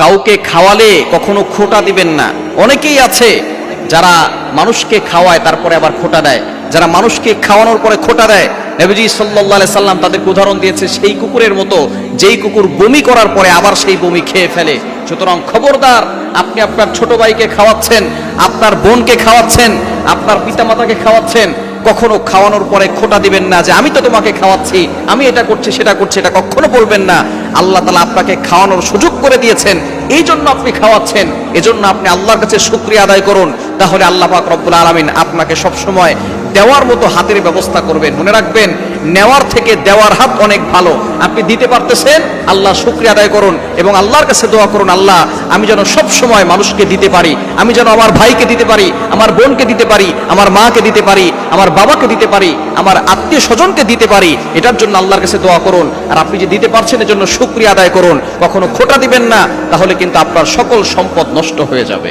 কাউকে খাওয়ালে কখনো খোটা দিবেন না। অনেকেই আছে যারা মানুষকে খাওয়ায়, তারপরে আবার খোটা দেয়। যারা মানুষকে খাওয়ানোর পরে খোটা দেয়, নবীজি সাল্লাহ সাল্লাম তাদেরকে উদাহরণ দিয়েছে, সেই কুকুরের মতো যেই কুকুর বমি করার পরে আবার সেই বমি খেয়ে ফেলে। সুতরাং খবরদার, আপনি আপনার ছোট ভাইকে খাওয়াচ্ছেন, আপনার বোনকে খাওয়াচ্ছেন, আপনার পিতামাতাকে খাওয়াচ্ছেন, কখনো খাওয়ানোর পরে খোটা দিবেন না যে, আমি তো তোমাকে খাওয়াচ্ছি, আমি এটা করছি, সেটা করছি। এটা কখনো বলবেন না। আল্লাহ তালা আপনাকে খাওয়ানোর সুযোগ করে দিয়েছেন। এই জন্য আপনি খাওয়াচ্ছেন। এজন্য আপনি আল্লাহর কাছে শুক্রিয়া আদায় করুন। তাহলে আল্লাহ পাক রব্বুল আলমিন আপনাকে সবসময় দেওয়ার মতো হাতের ব্যবস্থা করবেন। মনে রাখবেন, নেওয়ার থেকে দেওয়ার হাত অনেক ভালো। আপনি দিতে পারতেছেন, আল্লাহ শুক্রিয়া আদায় করুন এবং আল্লাহর কাছে দোয়া করুন, আল্লাহ, আমি যেন সব সময় মানুষকে দিতে পারি। আমি যেন আমার ভাইকে দিতে পারি, আমার বোনকে দিতে পারি, আমার মাকে দিতে পারি, আমার বাবাকে দিতে পারি, আমার আত্মীয় স্বজনকে দিতে পারি। এটার জন্য আল্লাহর কাছে দোয়া করুন। আর আপনি যে দিতে পারছেন, এর জন্য শুক্রিয়া আদায় করুন। কখনো খোটা দিবেন না, তাহলে কিন্তু আপনার সকল সম্পদ নষ্ট হয়ে যাবে।